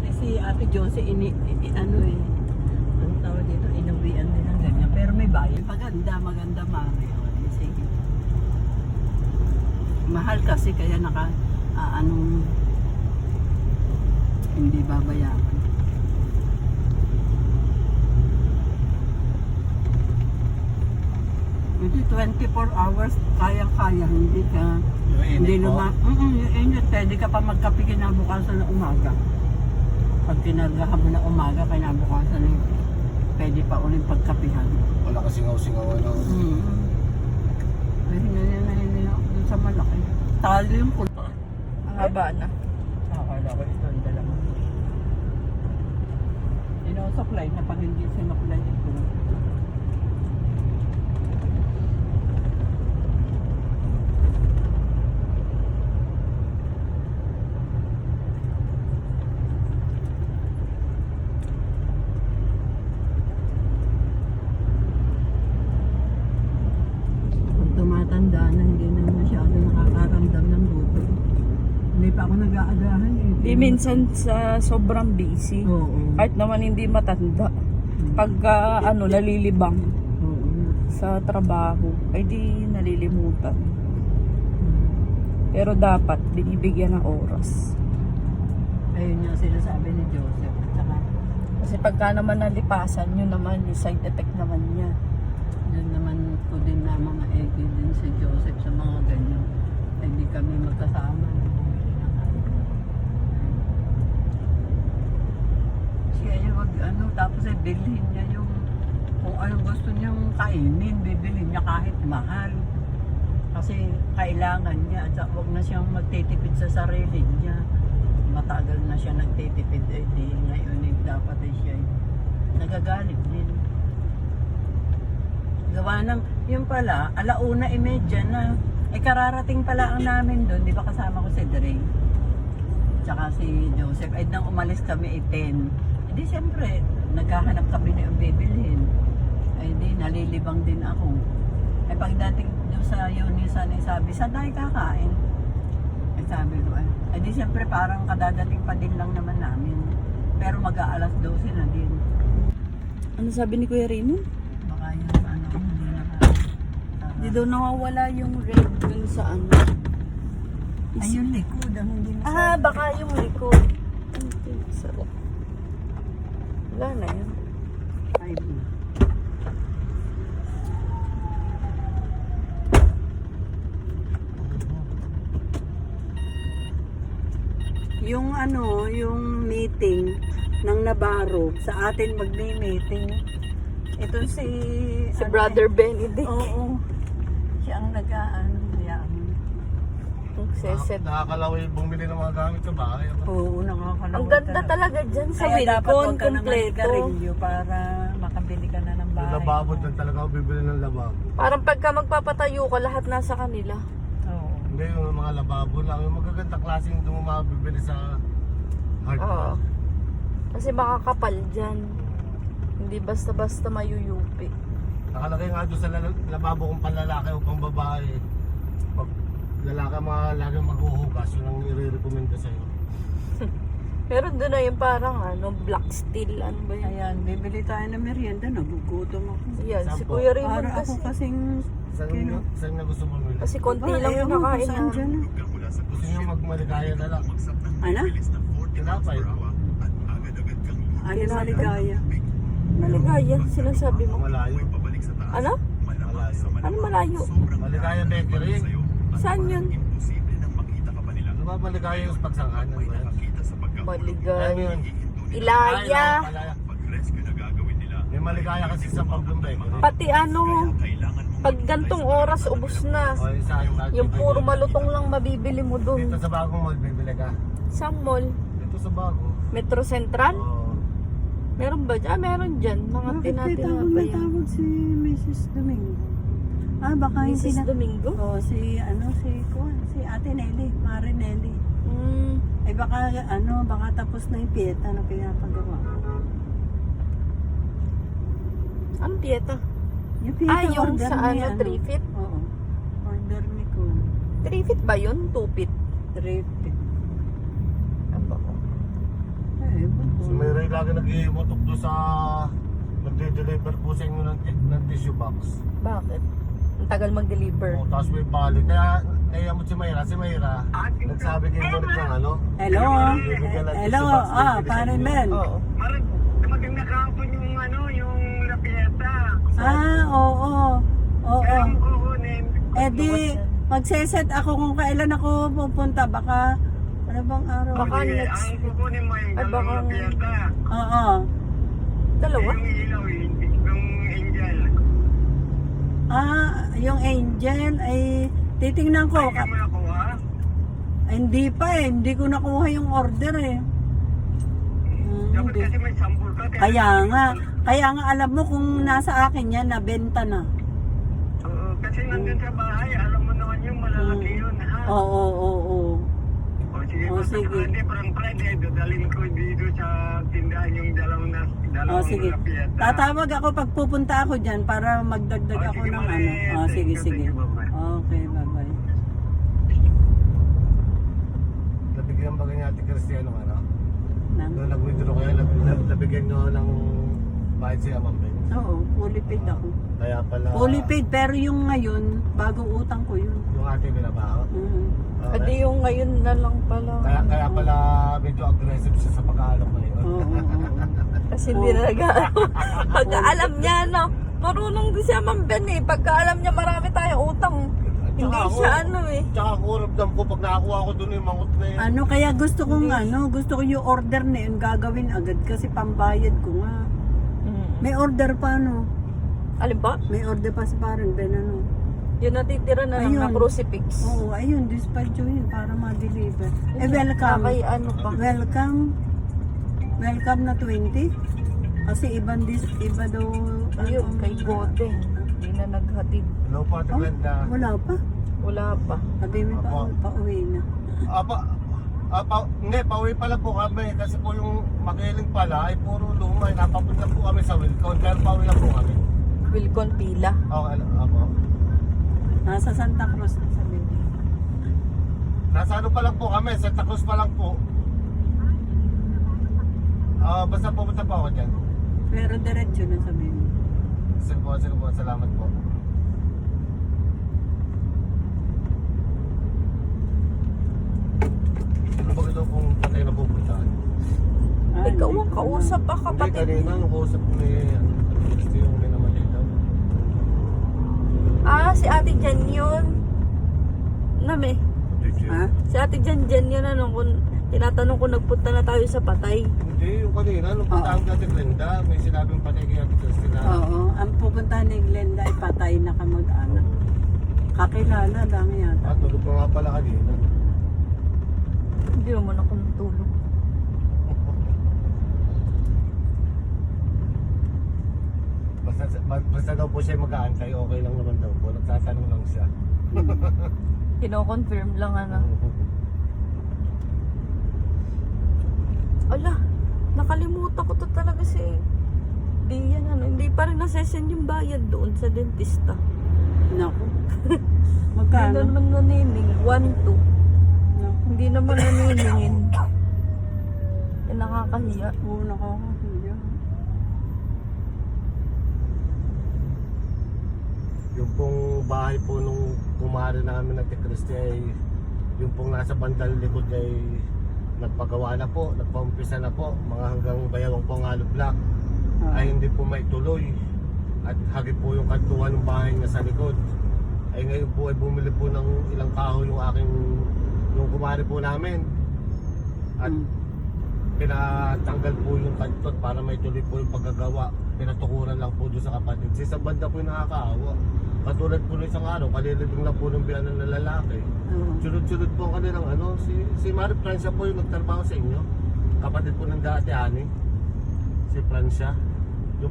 pati si Ate Josie, ini, i- ano eh, ang tawag dito, inuwian din ng ganyan. Pero may bayan. Maganda, maganda mami. Sige. Mahal kasi kaya naka, ah, anong, hindi babayaran. Hindi 24 hours kaya-kaya, hindi ka Yung hindi naman, mm yung init, pwede ka pa kinabukasan ng umaga. Pag kinargahan mo na umaga, kinabukasan eh, pwede pa ulit pagkapihan. Wala ka singaw-singaw ano. Mm. Ay, ganyan na yun ako dun sa malaki. Talo yung pulo. Ang haba na. Akala ko ito ang dalawa. Sinusuklay na pag hindi sinuklay ito. Pag tumatanda na, hindi na masyado nakakaramdam ng gutom. Hindi pa ako nag-aagahan eh. Di minsan sa sobrang busy. Oo. Kahit naman hindi matanda. Pagka ano, nalilibang Oo. sa trabaho, ay di nalilimutan. Pero dapat binibigyan ng oras. Ayun yung sinasabi ni Joseph. At saka, Kasi pagka naman nalipasan, yun naman yung side effect naman niya. yun naman ko din na mga egi din si Joseph sa mga ganyan. Ay di kami magkasama. Yung wag ano, tapos ay bilhin niya yung kung anong gusto niyang kainin, bibilhin niya kahit mahal. Kasi kailangan niya at wag na siyang magtitipid sa sarili niya. Matagal na siya nagtitipid eh di ngayon eh, dapat eh siya eh, nagagalit din. Gawa ng, yun pala, alauna imedya na, eh kararating pala ang namin doon, di ba kasama ko si Dre? Tsaka si Joseph, ay nang umalis kami eh 10. Eh di siyempre, naghahanap kami na yung bibilhin. Ay di, nalilibang din ako. Eh pagdating doon sa Unisan, eh sabi, saan tayo kakain? Eh sabi ko, eh, eh di siyempre parang kadadating pa din lang naman namin. Pero mag-aalas 12 na din. Ano sabi ni Kuya Raymond? Baka yung ano, hindi na Di daw nawawala yung red dun sa ano. Ay, yung likod, ang hindi na Ah, baka yung likod. Okay, sarap. Wala na yun. Yung ano, yung meeting ng Navarro, sa atin magme-meeting. Ito si... Si ano Brother eh, Benedict. Oo. Siya ang nag-ano. Nagseset. Nakakalaway bumili ng mga gamit sa bahay. Oo, nakakalaway Ang ganda talaga dyan sa Kaya dapat Wilcon, huwag ka na kompleto. magkarilyo para makabili ka na ng bahay. lababo dyan talaga ako bibili ng lababo. Parang pagka magpapatayo ka, lahat nasa kanila. Oo. Hindi yung mga lababo lang. Yung magaganda klaseng doon mo mabibili sa hard Oo. Kasi makakapal dyan. Hindi basta-basta mayuyupi. Nakalagay nga doon sa lala- lababo kung panlalaki o pang babae. Pag lalaki mga laging maghuhugas, yun ang i-recommend ko sa'yo. Meron doon na yung parang ano, black steel. Ano ba yun? Ayan, bibili tayo ng merienda. Nagugutom ako. Yan, si Sampo. Kuya Raymond Para ako kasi. kasing... Saan, Kino? saan na gusto mo mili? Kasi konti lang yung nakain saan na. dyan, ah. Gusto niyo magmaligaya na lang. Ano? Tinapay. Ano maligaya? Maligaya, sinasabi mo. Malayo. Ano? Malayo. Ano malayo? Maligaya bakery. Saan yun? Ano ba maligaya yung pagsanghan? Ano ba yan? Ano Maligaya. yun? Ilaya. Ay, Malaya. May maligaya kasi sa Pablo Bakery. Pati ano, pag gantong oras, ubos na. Yung sa puro malutong lang mabibili mo Dito dun. sa bagong mall, bibili ka. Sa mall, Dito sa bago. Metro Central? Oo. Meron ba? Ah, meron dyan. Mga Bakit may tawag ba na yan? tawag si Mrs. Domingo? Ah, baka yung Mrs. pina... Domingo? Oh, si ano, si Kuan, si Ate Nelly, Mare Nelly. Hmm. Ay baka ano, baka tapos na yung pieta na pinapagawa. Anong dieta? Yung pieta Ah, yung order sa ni, ano, 3 feet? Oo. Order ni Kuan. 3 feet ba yun? 2 feet? 3 feet. Ano ba ko? Eh, lagi nag-iimotok doon sa nagde-deliver po sa inyo ng, ng tissue box. Bakit? Ang tagal mag-deliver. O, tapos may balik. Kaya naiamot si Mayra. Si Mayra, nagsabi kay Monik ng ano. Hello? Hello? Ah, inyo. Mel. Oo. Parang maganda kahapon yung ano, yung lapieta. Ah, oo. Oo. Kaya mo kukunin. Eh di, magseset ako kung kailan ako pupunta. Baka, ano bang araw? Baka next- Ang kukunin mo yung dalawang baka- lapieta. Oo. Dalawa? Yung ilaw, yung, angel. Ah, yung angel ay titingnan ko. Kaya mo nakuha? Ay, hindi pa eh. Hindi ko nakuha yung order eh. Hmm, Dapat hindi. kasi may sample ka. Kaya nga. Kaya nga alam mo kung nasa akin yan, nabenta na. Oo, kasi nandun sa bahay, alam mo naman yung malalaki yun, ha? Oo, oo, oo. Sige, Oh, sige. Friday, parang Friday, dadalhin ko dito sa tindahan yung dalawang, na, Oh, dalawang sige. lapieta. Tatawag ako pag pupunta ako dyan para magdagdag Oh, ako sige, ng ano. Oh, Thank sige, you, sige. you. Okay, bye-bye. Nabigyan ba ganyan ate Cristiano ano? Nang, Nung nag-withdraw kayo, nab- nab- nabigyan nyo ng bayad siya Ma'am oo, fully paid ako. Kaya pala, Fully paid, pero yung ngayon, bagong utang ko yun. yung ate binabaho. Mhm. Okay. Adi yung ngayon na lang pala. Kaya, kaya pala medyo aggressive siya sa pag-aalok ngayon. Oo, oo, oo. Kasi hindi na nag-aalam. Pagka alam niya, no? Marunong din siya mamben eh. Pagka alam niya marami tayong utang. Hindi ako- siya ano eh. Tsaka ako ramdam ko pag nakakuha ko doon yung mangot na yun. Ano, kaya gusto kong ano, gusto ko yung order na yun gagawin agad kasi pambayad ko nga. Mm. May order pa ano, Alin ba? may order pa si parang Ben ano. Yung natitira na lang na Ayun. crucifix. Oo, ayun, dispatch yun para ma-deliver. Eh, welcome. Kay ano pa. Welcome. Welcome na 20. Kasi ibang dis, iba daw. Ayun, ano, kay Godeng. Hindi na naghatid. Hello po, Ate Oh, Glenda. wala pa. Wala pa. Sabi mo pa, Apo. pa uwi na. Apa, apa, hindi, pauwi pala po kami kasi po yung magiling pala ay puro luma. Napapunta po kami sa Wilcon, pero pauwi lang po kami. Wilcon Pila. Okay, apo. Nasa Santa Cruz na sabi mo. Nasa ano pa lang po kami, Santa Cruz pa lang po. Ah, basta pumunta po ako dyan. Pero diretso na sabi mo. Sige po, sige po, salamat po. Ano ba ito kung patay na pupuntaan? Ah, Ikaw hindi ang kausap pa Hindi, kapatid. kanina nung kausap ko ni Gusto yung. Ah, si Ate Jan yun. Nami. na. Ha? Si Ate Jan Jan yun ano kung tinatanong ko nagpunta na tayo sa patay. Hindi, yung kanina, nung puntaan ka kay Glenda, may sinabing patay kay Ate Christina. Oo, ang pupuntahan ni Glenda ay patay na kamag-anak. Kakilala lang yata. At tulog ko nga pala kanina. Hindi naman ako natulog. Basta, basta daw po siya mag-aantay, okay lang naman daw siya. Kino-confirm lang ano. Ala, nakalimutan ko to talaga si Di yan ano, hindi pa rin nasesend yung bayad doon sa dentista. Naku. Hindi Magkano? naman nanining, 1-2. Naku. Hindi naman naniningin. Eh, nakakahiya. Oo, nakakahiya. Yung pong bahay po nung kumari namin ng Tikristi ay yung pong nasa bandang likod ay nagpagawa na po, nagpaumpisa na po, mga hanggang bayawang po ng Alo Black Oo. ay hindi po may tuloy at hagip po yung kantuan ng bahay niya sa likod. Ay ngayon po ay bumili po ng ilang kahoy yung aking yung kumari po namin. At Mm. pinatanggal po yung kantot para may tuloy po yung paggagawa. Pinatukuran lang po doon sa kapatid. Sa banda po yung nakakaawa katulad po ng isang araw kalilibing lang po ng biyanan ng lalaki. Oo. sunod-sunod po ang kanilang ano si, si Mari Francia po yung nagtrabaho sa inyo. Kapatid po ng dati ani. Si Francia